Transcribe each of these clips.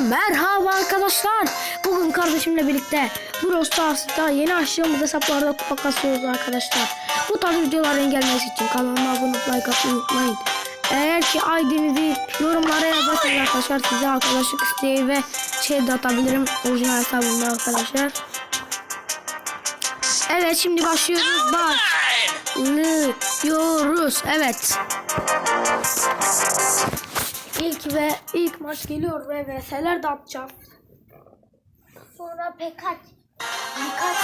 merhaba arkadaşlar. Bugün kardeşimle birlikte Brawl Stars'ta yeni açtığımız hesaplarda kupa kasıyoruz arkadaşlar. Bu tarz videoların gelmesi için kanalıma abone olup like atmayı unutmayın. Eğer ki ID'nizi yorumlara yazarsanız arkadaşlar size arkadaşlık isteği ve şey de atabilirim orijinal hesabımda arkadaşlar. Evet şimdi başlıyoruz. Başlıyoruz. Evet. İlk ve ilk maç geliyor ve VS'ler de atacağız. Sonra birkaç birkaç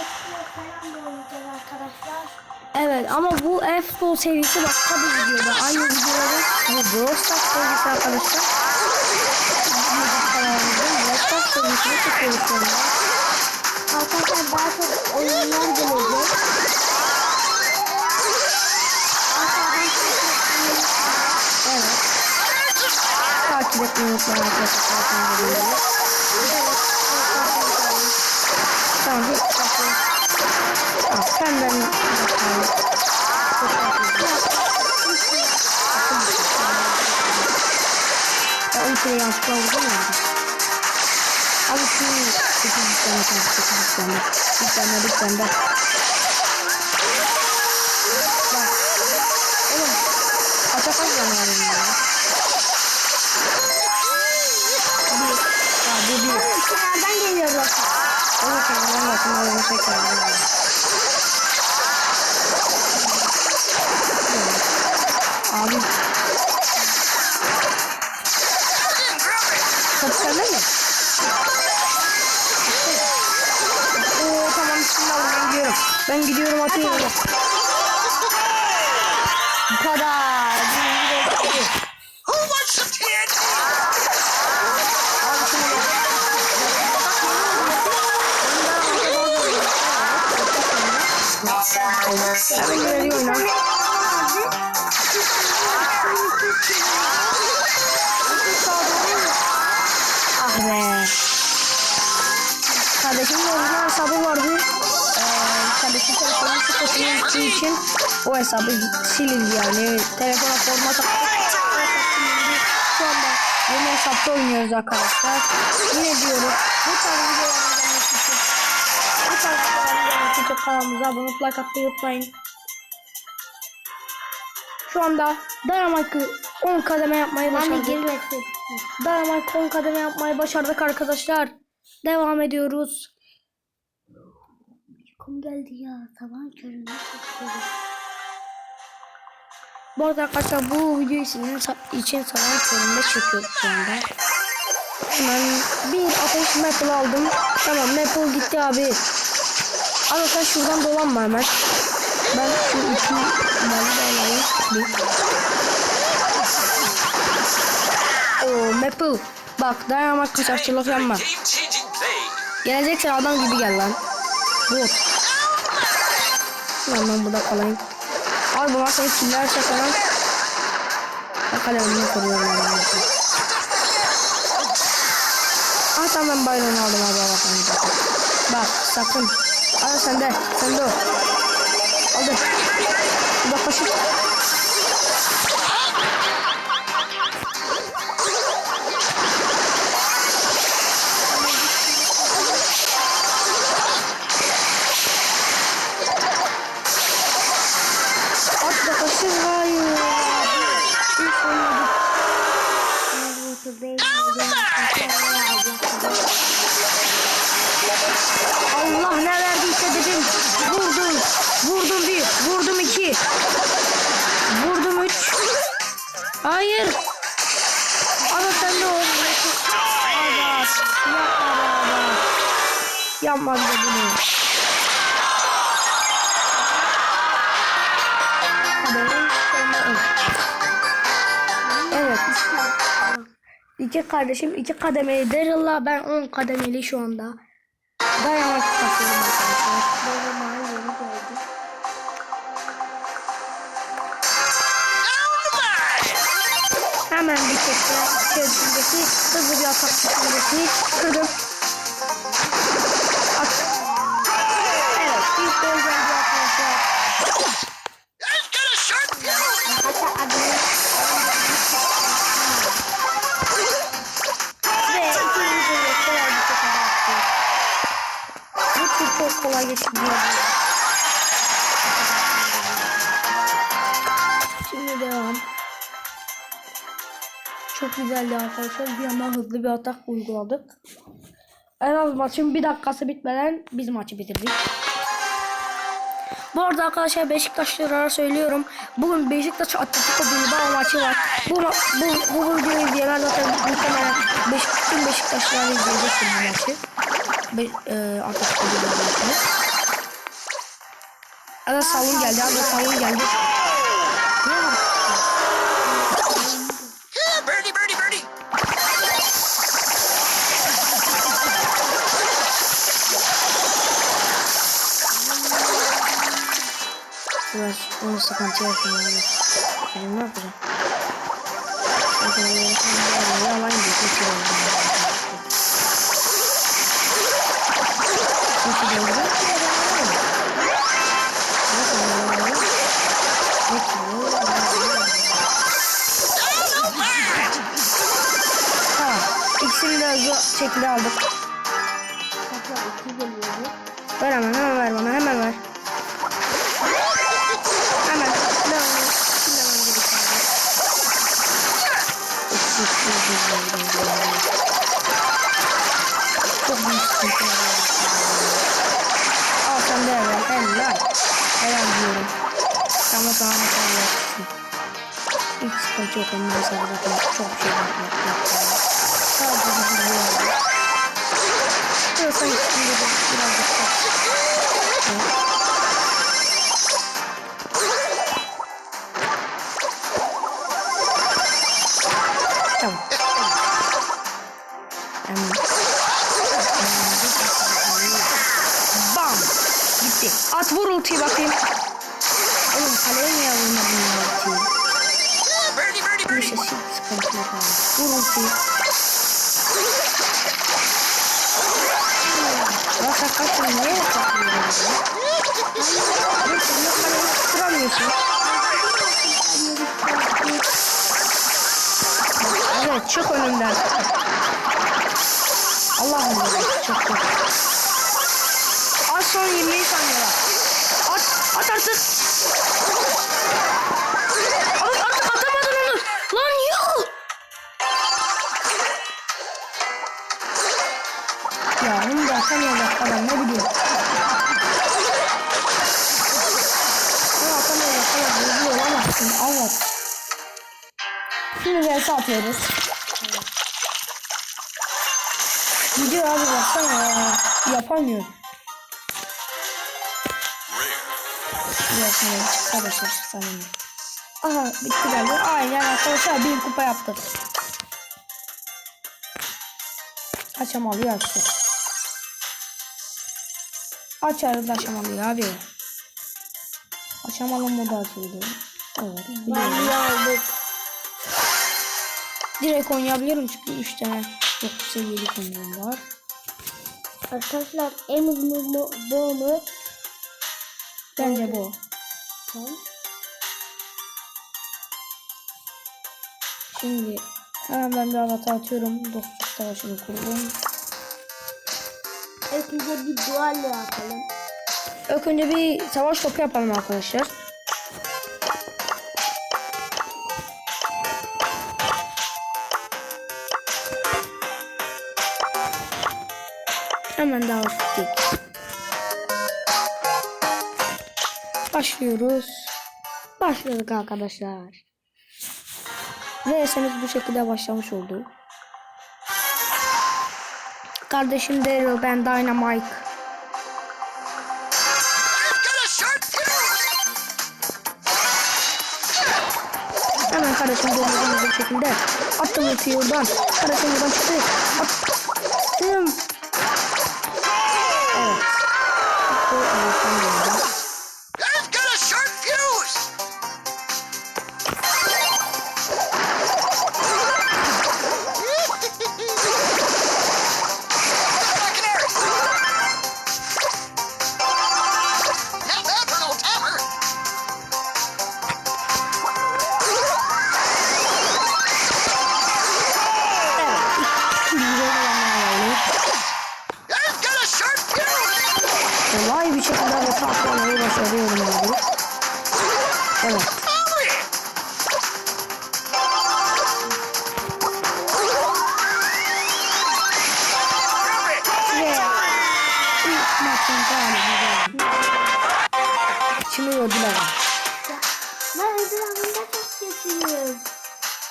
eski falan da oynayacağız arkadaşlar. Evet ama bu F-Ball serisi başka bir videoda. Aynı videoda bu Brawl Stars serisi arkadaşlar. Brawl Stars serisini çekiyoruz. Arkadaşlar daha çok oyunlar gelecek. Takip etmeyi unutmayın arkadaşlar. Tamam hiç takip Tamam senden takip edelim. Ya şuraya yansıtma oldu mu? Abi şunu 8 tane kaldı 8 tane. Bir tane bir tane de. Bak. Oğlum. Kaça kaç tane var benim Onu kenardan bakın alalım tekrar. Abi. Top sende mi? Oo tamam bismillah ben gidiyorum. Ben gidiyorum atıyorum. Hemen ileri oyna. Ah be. Kardeşimin orijinal hesabı vardı. Ee, kardeşim telefonun sıkıntısının gittiği için o hesabı silindi yani. Telefona format attık. Şu anda yeni hesapta oynuyoruz arkadaşlar. Yine diyorum bu tarz için için kanalımıza abone like atmayı unutmayın. Şu anda Dynamite'ı 10 kademe yapmayı başardık. girmesin. Dynamite 10 kademe yapmayı başardık arkadaşlar. Devam ediyoruz. Kum geldi ya. Sabahın köründe. Bu arada arkadaşlar bu videoyu sizin için sabah köründe çekiyoruz şu anda. Hemen bir ateş maple aldım. Tamam maple gitti abi. Abi sen şuradan dolanma hemen. Ben şu iki malı alayım. Bir. Oo maple. Bak dayanmak kaçakçılık yapma. Geleceksen adam gibi gel lan. Bot. Lan ben burada kalayım. Abi bunlar seni killerse falan. Bak kalemini koruyorum ben. Ah tamam ben bayrağını aldım abi. Bak sakın. Al sende. Sende o. Aldı. Uzaklaşın. At Evet. İki kardeşim iki kademeli Daryl'la ben on kademeli şu anda. Dayanak kasıyorum. Hemen bir tekrar içerisindeki hızlı bir atak kırdım. Kolay geçti. Şimdi devam. Çok güzeldi arkadaşlar. Bir yandan hızlı bir atak uyguladık. En az maçın bir dakikası bitmeden biz maçı bitirdik. Bu arada arkadaşlar Beşiktaşlılara söylüyorum. Bugün Beşiktaş Atletico Bilbao maçı var. Bu, bu, bu videoyu izleyenler zaten muhtemelen Beş, tüm Beşiktaşlılar izleyecektir bu maçı. Be, e, Bilbao maçını. Ada savun geldi. Ada savun geldi. Birdie, birdie, birdie. Biraz onu sıkıntı yaşıyor. Benim ne yapacağım? Yalan gibi geçiyorum. Şekilde aldık. Ver hemen, hemen ver bana, hemen ver. Hemen. Al sen de ver. Helal. Helal diyorum. Ama sana mesaj yapsın. Hiç sıkıntı yok. Onun mesajı zaten çok şey yapmak. Sadece bir video oldu. Burası içinde de birazcık çok. Tamam. Hemen. Bam. Gitti. At vur ultiyi bakayım. Oğlum kaleye niye vurmadın ya ultiyi? Yeah, birdie, birdie, Neyse birdie. şimdi sıkıntı yok abi. Vur ultiyi. Ya sen kaçın niye yapıyorsun? Neyse ne kaleyi tutturamıyorsun. Evet çık önümden. Allah'ım ya çok kötü. Az son 20 saniye var. At, at artık. At artık atamadın onu. Lan yuh. Ya onu da atamayacak kadar ne bileyim. Atamayacak kadar hızlı olamazsın. At. Şimdi vs atıyoruz. Gidiyor abi baksana ya. Yapamıyor. Yapamıyor. Şaşırsa beni. Aha bitti galiba. Aynen arkadaşlar bir kupa yaptık. Açamalıyı açtık. Açarız açamalıyı abi. Açamalı modu açıldı. Evet. Ben aldık. Direkt oynayabilirim çünkü 3 tane çok seviyeli konuğum var. Arkadaşlar en mu bu mu? Bence bu. Tamam. Şimdi hemen ben bir avatar atıyorum. Dostluk savaşını kurdum. İlk önce bir dual yapalım. İlk önce bir savaş topu yapalım arkadaşlar. Hemen daha gittik. Başlıyoruz. Başladık arkadaşlar. VS'miz bu şekilde başlamış oldu. Kardeşim Daryl, ben Dynamite. Hemen kardeşim dönüyoruz bir şekilde. Attım ultiyi oradan. Kardeşim buradan çıktı. Attım. Veriyorum abi. Evet. Ve ilk maçın galibi. Şimdi ödül avı. Ben ödül avında çok kötüyüm.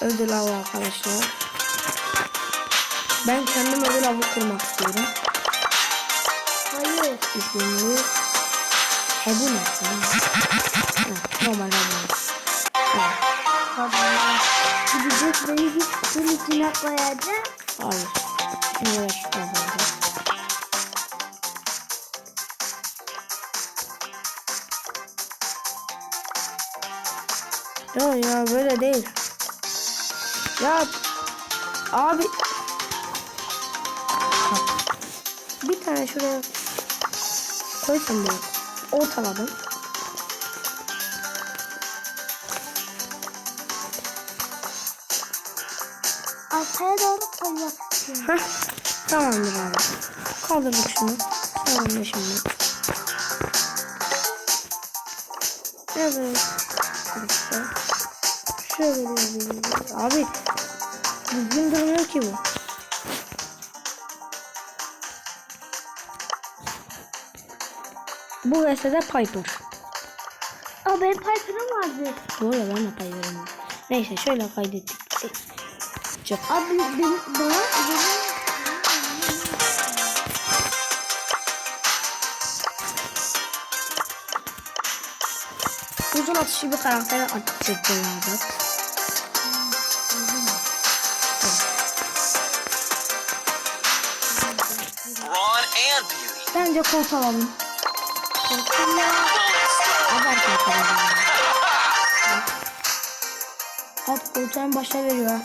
Ödül avı arkadaşlar. Hebu ne? Ha, Normal Hebu. Evet. Baba. Gidecek beni hiç suyun içine koyacak. Hayır. Şimdi rakip kazandı. Ya böyle değil. Ya abi bir tane şuraya koysam da ortaladım. Arkaya doğru istiyorum. Heh, tamamdır abi. Kaldırdık şunu. Tamamdır şimdi. Evet. Şöyle bir Abi düzgün durmuyor ki bu. Bu VS'de Piper. Aa benim Piper'ım vardı. Doğru ben de Piper'ım. Neyse şöyle kaydettik. Çık. Abi benim, bana benim Uzun atışlı bir karakter atacağız abi. Ron and Beauty. Bence kolt alalım. Bullet Abartma kalalım. At koltuğun başa veriyor.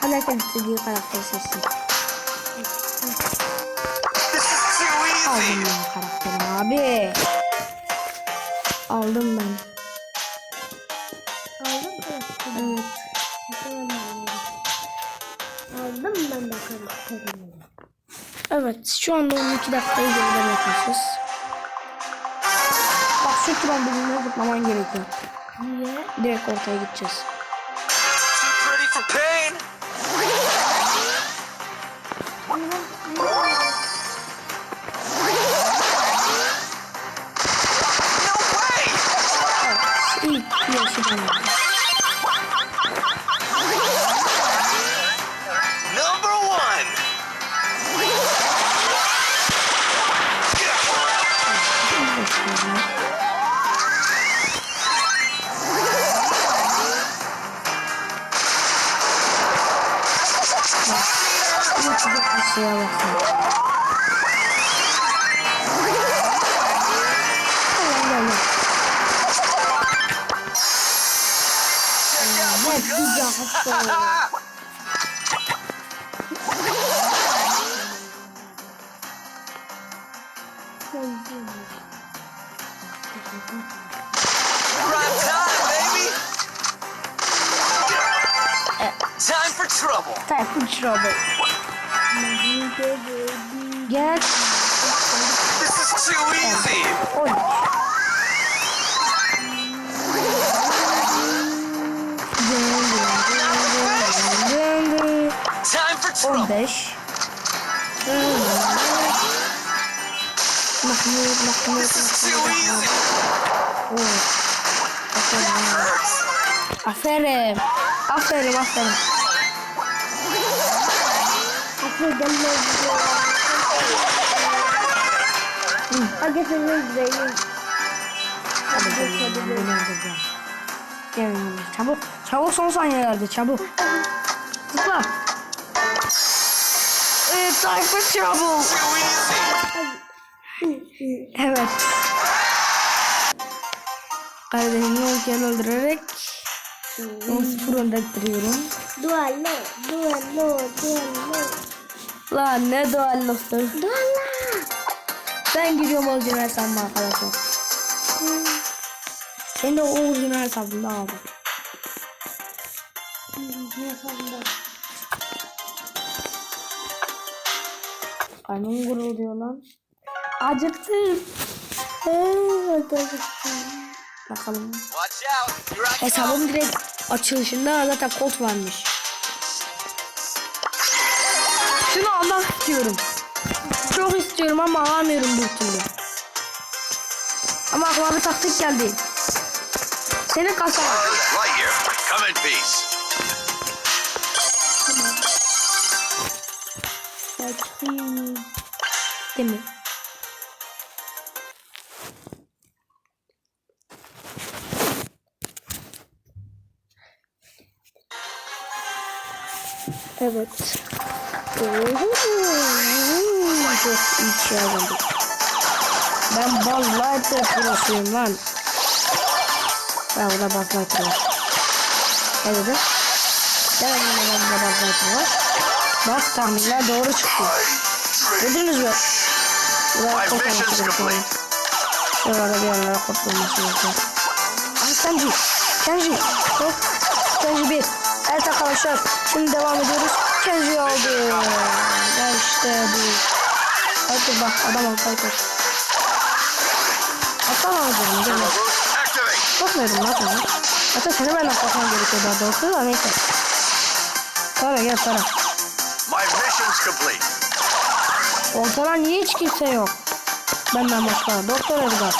Hadi herkes istediği karakteri seçsin. Aldım ben karakterimi abi. Aldım ben. Aldım karakterimi. Evet. Aldım ben karakterimi. Evet şu anda 12 dakikayı geriden yapmışız. Bak şu trambolinle zıplaman gerekiyor. Niye? Direkt ortaya gideceğiz. Trouble. Time for trouble. Gel. This is too easy. Oy. Time for trouble. 15 Mahmut, Mahmut. Aferin. Hurts. Aferin. Aferin, aferin. Affederler bizi. Hadi senin güzelim. Hadi bakalım, ben bunu öldüreceğim. Gel, Çabuk, çabuk son saniyelerde, çabuk. Zıpla. Trouble. Too easy. Evet. Kardeşimi yokken öldürerek 10-0 önde bitiriyorum. Duallo, duallo, duallo. Lan ne duallosu. Duallo. Ben gidiyorum orijinal hesabıma arkadaşlar. Senin de o orijinal hesabında abi. Karnım gurulduyor lan. Acıktım. Evet acıktım. Bakalım. Hesabım direkt açılışında zaten kod varmış. Almak istiyorum. Çok istiyorum ama alamıyorum bir türlü. Ama aklıma bir taktik geldi. İn peace. Bakayım. Değil mi? Evet. Çok iyi şey aldım. Ben Buzz Lightyear prosuyum lan. Ben burada Buzz Lightyear var. Ne dedim? Ben burada Buzz Lightyear var. Bak tahminler doğru çıktı. Gördünüz mü? Buraya complete. gerekiyor. Şuralara bir kod olması gerekiyor. Aha Kenji. Kenji. Hop. Kenji bir. Evet arkadaşlar. Şimdi devam ediyoruz. Aldı. Ya işte bu. Hadi bak adam ol. Gel. Turbo boost activate. Korkmuyorum lan sana. Hatta seni benden korkmam gerekiyor daha doğrusu da neyse. Tara gel Tara. Ortada niye hiç kimse yok? Benden başka. Doktor Edgar.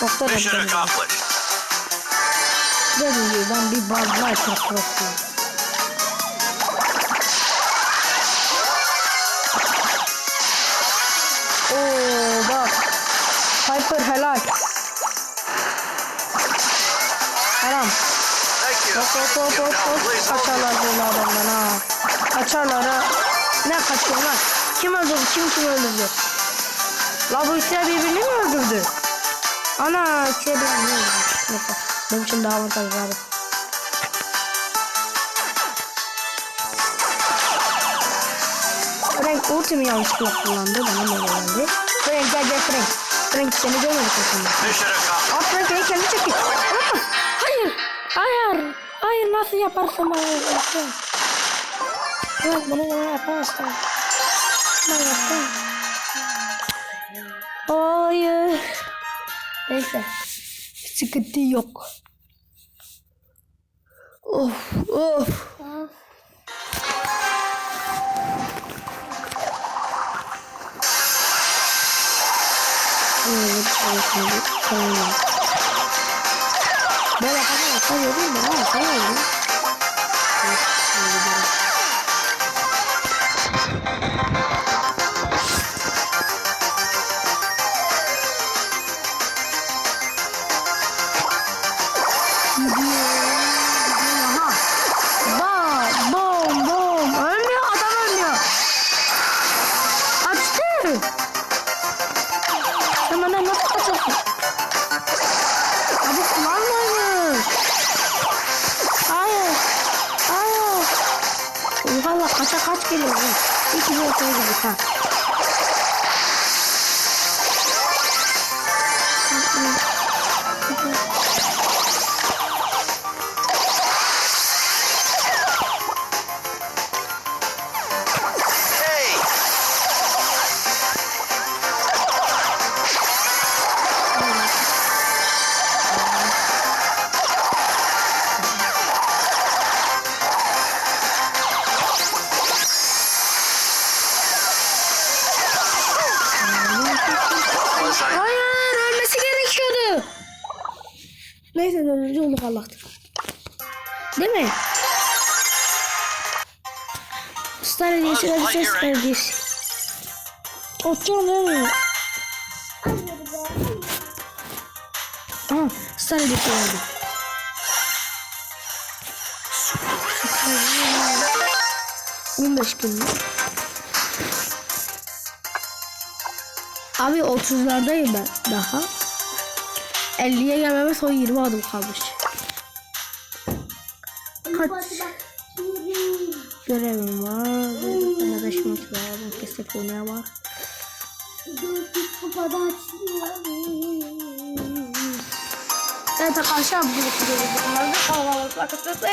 Doktor Edgar. Dediğim gibi ben bir Buzz Lightyear prosuyum. Oo bak. Piper helal. Haram. Hop hop hop hop hop. Kaçarlar böyle adamdan ha. Kaçarlar ha. Ne kaçıyor lan? Kim öldürdü? Kim kim öldürdü? La bu ikisi birbirini mi öldürdü? Ana ikisi birbirini öldürdü. Neyse. Benim için daha avantajlı abi. Ultimi yanlışlıkla kullandı. Bana böyle geldi. Frank gel gel Frank. Frank seni görmedik aslında. Aa Frank beni kendi çekti. Aa, Hayır. Hayır. Hayır nasıl yaparsın bana yaparsın. Frank bunu bana yaparsın. Ben yaptım. Hayır. Neyse. Sıkıntı yok. Of of. Evet, çalışmadı. Tamam. Ben yapamam. Sen yedin mi? Ha, sen yedin. Evet, Star hediyesi verdi. On beş gün. Abi 30'lardayım ben daha. 50'ye gelmeme son 20 adım kalmış. Kaç görevim var. Bana 5 maç var. Kesip oynaya var. Kupadan çıkıyor. Evet arkadaşlar bu videoda bunları da kalabalık arkadaşlar.